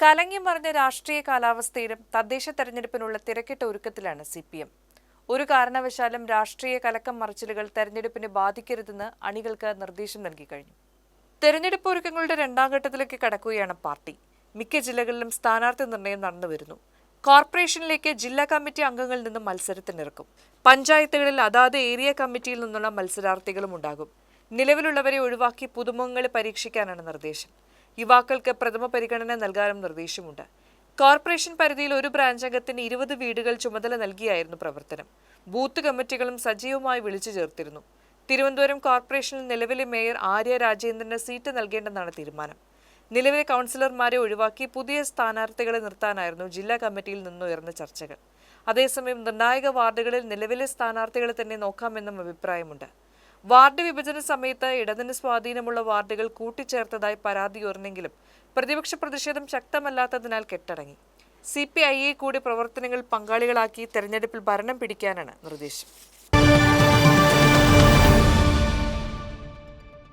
കലങ്ങി മറിഞ്ഞ രാഷ്ട്രീയ കാലാവസ്ഥയിലും തദ്ദേശ തെരഞ്ഞെടുപ്പിനുള്ള തിരക്കിട്ട ഒരുക്കത്തിലാണ് സി പി എം ഒരു കാരണവശാലും രാഷ്ട്രീയ കലക്കം മറിച്ചിലുകൾ തെരഞ്ഞെടുപ്പിനെ ബാധിക്കരുതെന്ന് അണികൾക്ക് നിർദ്ദേശം നൽകി കഴിഞ്ഞു. തെരഞ്ഞെടുപ്പ് ഒരുക്കങ്ങളുടെ രണ്ടാം ഘട്ടത്തിലേക്ക് കടക്കുകയാണ് പാർട്ടി. മിക്ക ജില്ലകളിലും സ്ഥാനാർത്ഥി നിർണയം നടന്നുവരുന്നു കോർപ്പറേഷനിലേക്ക് ജില്ലാ കമ്മിറ്റി അംഗങ്ങളിൽ നിന്നും മത്സരത്തിനിറക്കും പഞ്ചായത്തുകളിൽ അതാത് ഏരിയ കമ്മിറ്റിയിൽ നിന്നുള്ള മത്സരാർത്ഥികളും ഉണ്ടാകും. നിലവിലുള്ളവരെ ഒഴിവാക്കി പുതുമുഖങ്ങളെ പരീക്ഷിക്കാനാണ് നിർദ്ദേശം. യുവാക്കൾക്ക് പ്രഥമ പരിഗണന നൽകാനും നിർദ്ദേശമുണ്ട്. കോർപ്പറേഷൻ പരിധിയിൽ ഒരു ബ്രാഞ്ച് അംഗത്തിന് ഇരുപത് വീടുകൾ ചുമതല നൽകിയായിരുന്നു പ്രവർത്തനം. ബൂത്ത് കമ്മിറ്റികളും സജീവമായി വിളിച്ചു ചേർത്തിരുന്നു. തിരുവനന്തപുരം കോർപ്പറേഷനിൽ നിലവിലെ മേയർ ആര്യ രാജേന്ദ്രന് സീറ്റ് നൽകേണ്ടെന്നാണ് തീരുമാനം. നിലവിലെ കൗൺസിലർമാരെ ഒഴിവാക്കി പുതിയ സ്ഥാനാർത്ഥികളെ നിർത്താനായിരുന്നു ജില്ലാ കമ്മിറ്റിയിൽ നിന്നുയർന്ന ചർച്ചകൾ. അതേസമയം നിർണായക വാർഡുകളിൽ നിലവിലെ സ്ഥാനാർത്ഥികളെ തന്നെ നോക്കാമെന്നും അഭിപ്രായമുണ്ട്. വാർഡ് വിഭജന സമയത്ത് ഇടതിന് സ്വാധീനമുള്ള വാർഡുകൾ കൂട്ടിച്ചേർത്തതായി പരാതി ഉയർന്നെങ്കിലും പ്രതിപക്ഷ പ്രതിഷേധം ശക്തമല്ലാത്തതിനാൽ കെട്ടടങ്ങി. സി പി ഐയെ കൂടി പ്രവർത്തനങ്ങൾ പങ്കാളികളാക്കി തെരഞ്ഞെടുപ്പിൽ ഭരണം പിടിക്കാനാണ് നിർദ്ദേശം.